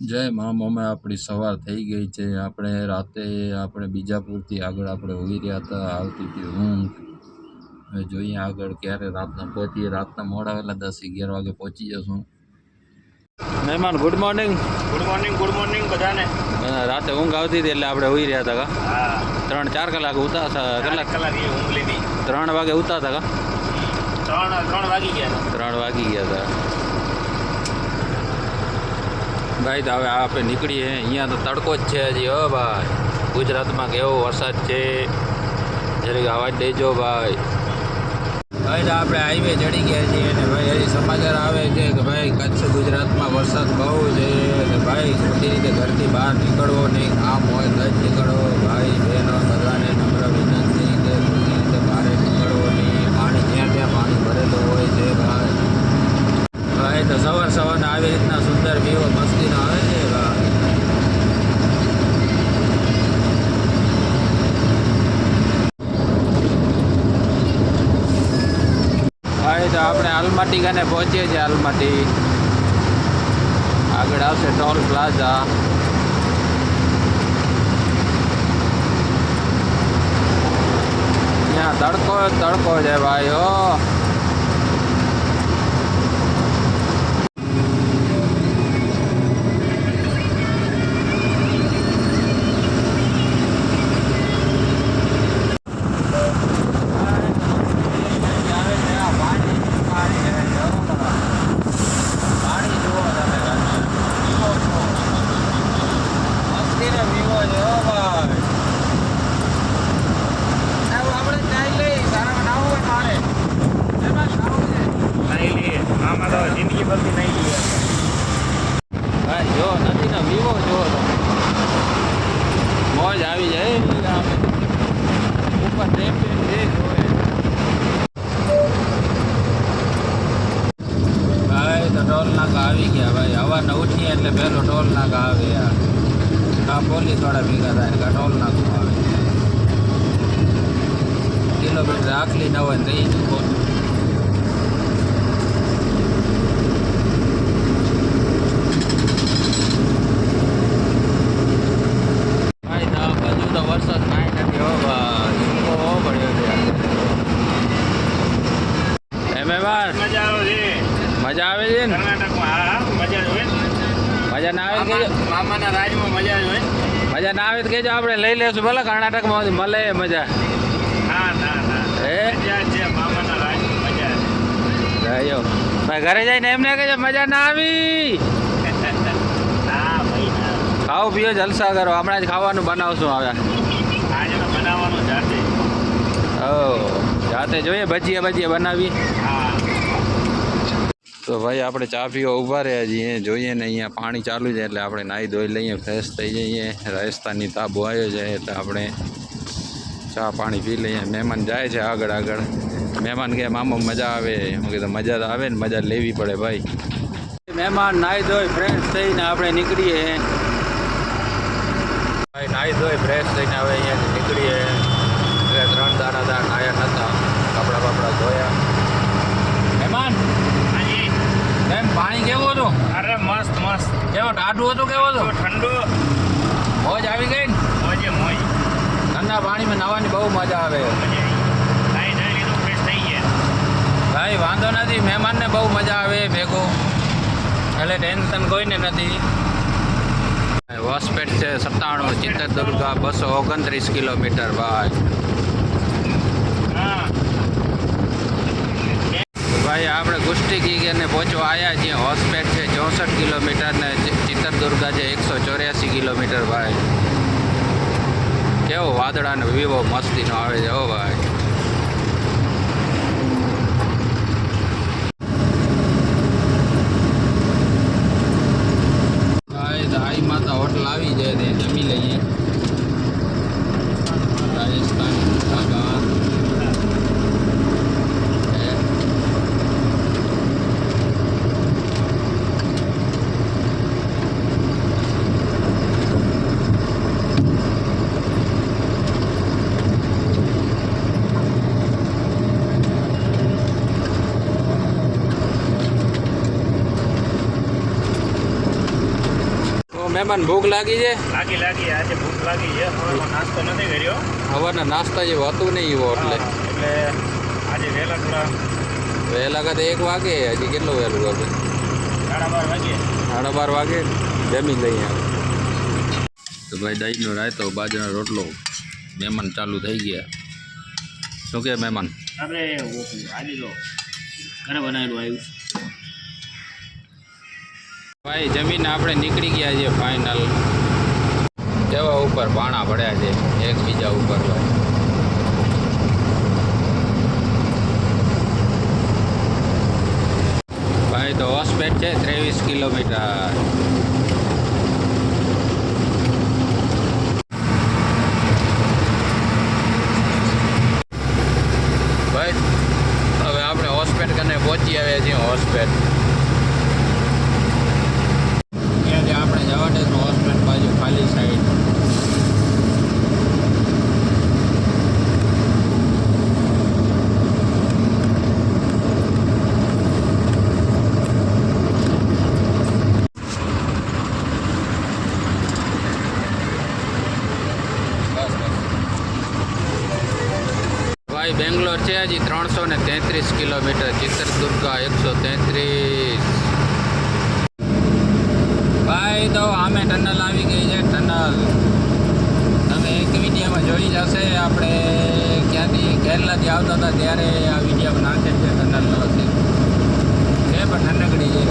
જય મા અમે આપણી સવાર થઈ ગઈ છે. આપણે રાતે આપણે બીજાપુરથી આગળ આપણે હોઈ રહ્યા હતા. આવતી હતી ઊંઘ. હવે જોઈએ આગળ ક્યારે રાતના પહોંચીએ. રાતના મોડા વહેલા દસ અગિયાર વાગે પહોંચી જશું. મહેમાન good morning good morning good morning બધાને. રાતે ઊંઘ આવતી હતી એટલે આપણે હોઈ રહ્યા હતા ત્રણ ચાર કલાક ઉતા કલાક કલાક ઊંઘ લીધી. ત્રણ વાગે ઉતા હતા ત્રણ ત્રણ વાગી ગયા. ત્રણ વાગી ગયા હતા. ભાઈ, તો હવે આપણે નીકળીએ. અહીંયા તો તડકો જ છે હજી, હો ભાઈ. ગુજરાતમાં કેવો વરસાદ છે? જરીક અવાજ દેજો ભાઈ. ભાઈ, તો આપણે હાઈવે ચડી ગયા છીએ અને ભાઈ, હજી સમાચાર આવે છે કે ભાઈ, કચ્છ ગુજરાતમાં વરસાદ બહુ છે કે ભાઈ, ખોટી રીતે ઘરથી બહાર નીકળવો નહીં, કામ હોય તો જ નીકળવો ભાઈ, બહેનો, બધાને નમ્ર વિનંતી કે બહાર નીકળવો નહીં. પાણી જ્યાં ત્યાં પાણી ભરેલું હોય છે ભાઈ તો સવાર સવારના આવી રીતના સુંદર વ્યૂ મસ્તીનો આવે છે ભાઈ ભાઈ તો આપણે આલમાટી ખાને પહોંચીએ છીએ આલમાટી. આગળ આવશે ટોલ પ્લાઝા. ત્યાં તડકો તડકો છે ભાઈ ઓ નહીં લઈએ આમાં તો જિંદગી ભરતી નહીં લઈએ ભાઈ જો નથી ને વિવો જો મોજ આવી જાય આમ. ઉપર ટેમ્પેન છે જોવે. ભાઈ તો ટોલ નાકા આવી ગયા ભાઈ. હવાને ઉઠીએ એટલે પહેલો ટોલ નાકા આવે યાર. કા પોલીસવાળા ભેગા થાય કા ટોલ નાકું આવે. કિલોમીટર આખલી ન હોય ને તો એ જ ભાઈ તો હજુ તો વરસાદ કાંઈ નથી હો ભાઈ બહુ પડ્યો છે આજે. એ મહેમાન મજા આવે છે મજા આવે છે ને કર્ણાટકમાં હા હા મજા જ હોય મજા ના આવે તો કહેજો મામા- મામાના રાજમાં મજા જ હોય મજા ના આવે તો કહેજો આપણે લઈ લેશું. ભલે કર્ણાટકમાં મળે મજા. ના ના ના. હે? ઘરે જઈને એમને કહેજો મજા ના આવી. ખાઓ પીઓ જલસા કરો. હમણાં જ ખાવાનું બનાવશું હવે. જાતે જોઈએ ભજીયા ભજીયા બનાવી. હા. તો ભાઈ, આપણે ચા પીવા ઊભા રહ્યા છીએ. જોઈએ ને અહીંયા પાણી ચાલુ છે એટલે આપણે નાહી ધોઈ લઈએ ફ્રેશ થઈ જઈએ. રાજસ્થાનની તાબો આવ્યો છે એટલે આપણે ચા પાણી પી લઈએ. મહેમાન જાય છે આગળ આગળ. મહેમાન કે, મામા, મજા આવે. હું કીધું, મજા આવે ને, મજા લેવી પડે ભાઈ. મહેમાન નાહી ધોઈ ફ્રેશ થઈને આપણે નીકળીએ. ભાઈ, નાહી ધોઈ ફ્રેશ થઈને હવે અહીંયાથી નીકળીએ. એટલે ત્રણ દાડા દાડા નાયા નહોતા કપડાં બપડા ધોયા મહેમાન હાજી એમ પાણી કેવું હતું? અરે મસ્ત મસ્ત. કેવો ટાઢું હતું કેવો હતું? ઠંડુ. મોજ આવી ગઈ ને? મોજે મોજ. ઠંડા પાણીમાં નાવાની બહુ મજા આવે. ભાઈ વાંધો નથી મહેમાનને બહુ મજા આવે ભેગો. એટલે ટેન્શન કોઈને નથી. વોસપેટ છે સત્તાણું ચિત્રદુર્ગા બસો ઓગણત્રીસ કિલોમીટર ભાઈ હા ભાઈ, આપણે ગુસ્ટી ગીગરને પહોંચવા આવ્યા છીએ. હોસ્પેટ છે, ચોસઠ કિલોમીટર ને ચિત્તરદુર્ગા છે, એકસો ચોર્યાસી કિલોમીટર, ભાઈ. કેવો વાદળાનો વિવો મસ્તીનો આવે છે, હો ભાઈ. મહેમાન ભૂખ લાગી છે. લાગી લાગી આજે ભૂખ લાગી છે. નાસ્તો નથી કર્યો. સવારના નાસ્તા જે હતું નહીં એવો એટલે. એટલે આજે વહેલા થોડા વહેલા કદે એક વાગે હજી કેટલું વહેલું આપણે સાડા બાર વાગે. સાડા બાર વાગે જમી લઈએ તો ભાઈ દહીંનો રાયતો બાજરાનો રોટલો મહેમાન ચાલુ થઈ ગયા. શું કે મહેમાન? આપણે આજે તો ઘરે બનાવેલું આવ્યું ભાઈ, જમીન આપણે નીકળી ગયા છીએ ફાઇનલ કેવા ઉપર પાણા પડ્યા છે એકબીજા ઉપર ભાઈ, તો હોસ્પેટ છે, ત્રેવીસ કિલોમીટર. ભાઈ, હવે આપણે હોસ્પેટ કને પહોંચી આવ્યા છીએ હોસ્પેટ બેંગ્લોર છે હજી ત્રણસો ને તેત્રીસ કિલોમીટર, ચિત્રદુર્ગા એકસો તેત્રીસ. ભાઈ, તો આમે ટનલ આવી ગઈ છે, ટનલ. તમે એક વિડીયોમાં જોઈ જશે આપણે ક્યાંથી કેરલાથી આવતા હતા, ત્યારે આ વીડિયો નાખે છે ટનલનો છે પણ નનકડી છે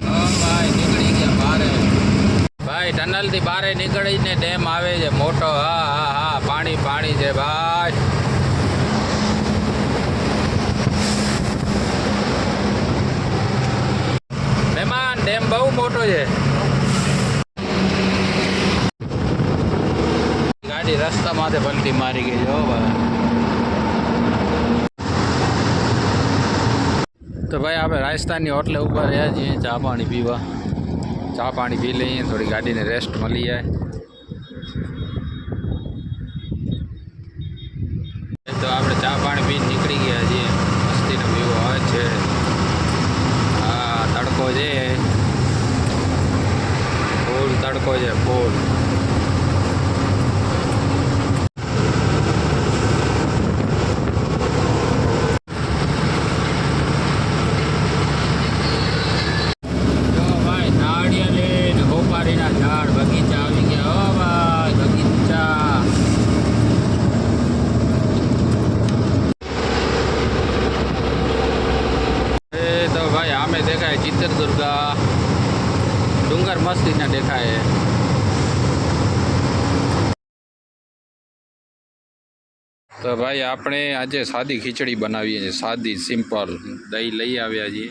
ઓ ભાઈ નીકળી ગયા બારે ભાઈ ટનલથી બહાર નીકળીને ડેમ આવે છે. મોટો, હા હા હા, પાણી પાણી છે ભાઈ. મહેમાન, ડેમ બહુ મોટો છે. ગાડી રસ્તા માથે પલટી મારી ગઈ છે ભાઈ. તો ભાઈ, આપણે રાજસ્થાનની હોટલે ઉપર રહ્યા છીએ, ચા પાણી પીવા. ચા પાણી પી લઈએ, થોડી ગાડીને રેસ્ટ મળી જાય. તો આપણે ચા પાણી પીને નીકળી ગયા છીએ. મસ્તીનો વ્યૂ આવે છે. હા તડકો છે. ફૂલ તડકો છે, ફૂલ જો ભાઈ નાળિયેર ને હોપારીના ઝાડ બગીચા આવી ગયા હો ભાઈ બગીચા એ તો ભાઈ આમે દેખાય ચિત્રદુર્ગા ડુંગર મસ્તીના દેખાય તો ભાઈ આપણે આજે સાદી ખીચડી બનાવીએ છીએ. સાદી સિમ્પલ. દહીં લઈ આવ્યા છીએ.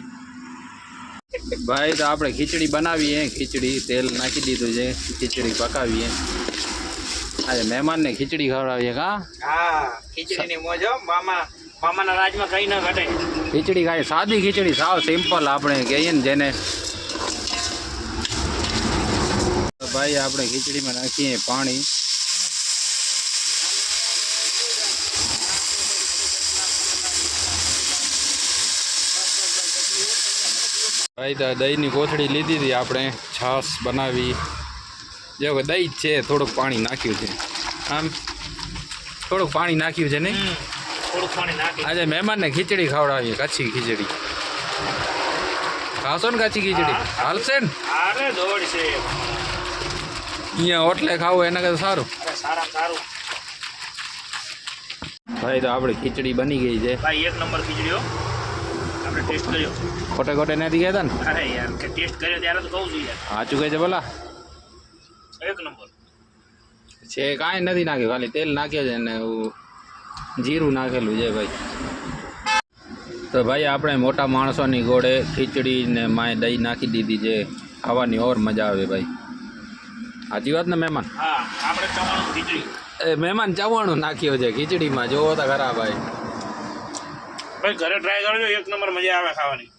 ભાઈ તો આપણે ખીચડી બનાવીએ. ખીચડી તેલ નાખી દીધું છે. ખીચડી પકાવીએ. આજે મહેમાનને ખીચડી ખવડાવીએ કા? હા ખીચડીની મોજ મામા મામાના રાજમાં કઈ ના ઘટે. ખીચડી ખાઈ સાદી ખીચડી સાવ સિમ્પલ આપણે કહીએ ને જેને તો ભાઈ આપણે ખીચડીમાં નાખીએ પાણી. ભાઈ તો દહીંની કોથળી લીધી હતી આપણે છાશ બનાવી. જો કે દહીં છે થોડુંક પાણી નાખ્યું છે. આમ થોડુંક પાણી નાખ્યું છે નહીં થોડુંક પાણી નાખ્યું. આજે મહેમાનને ખીચડી ખવડાવીએ કચ્છી ખીચડી. ખાશો ને કચ્છી ખીચડી? હાલશે ને? અરે દોડ છે. અહીંયા હોટલે ખાવું એના કરતાં સારું. ભાઈ તો આપણે ખીચડી બની ગઈ છે. ભાઈ એક નંબર ખીચડીઓ આપણે ટેસ્ટ કર્યો. ખોટે ખોટે નથી કહેતા ને? અરે યાર કે ટેસ્ટ કર્યો ત્યારે તો કહું છું યાર. સાચું કહે છે બોલા એક નંબર. છે કાંઈ નથી નાખ્યું ખાલી તેલ નાખ્યો છે ને જીરું નાખેલું છે ભાઈ. તો ભાઈ આપણે મોટા માણસોની ગોળે ખીચડી ને માય દહીં નાખી દીધી છે. ખાવાની ઓર મજા આવે ભાઈ. સાચી વાત ને મહેમાન? હા આપણે ચવાણું ખીચડી. એ મહેમાન ચવાણું નાખ્યો છે ખીચડીમાં જોવો તો ખરા ભાઈ ભાઈ ઘરે ટ્રાય કરજો એક નંબર મજા આવે ખાવાની.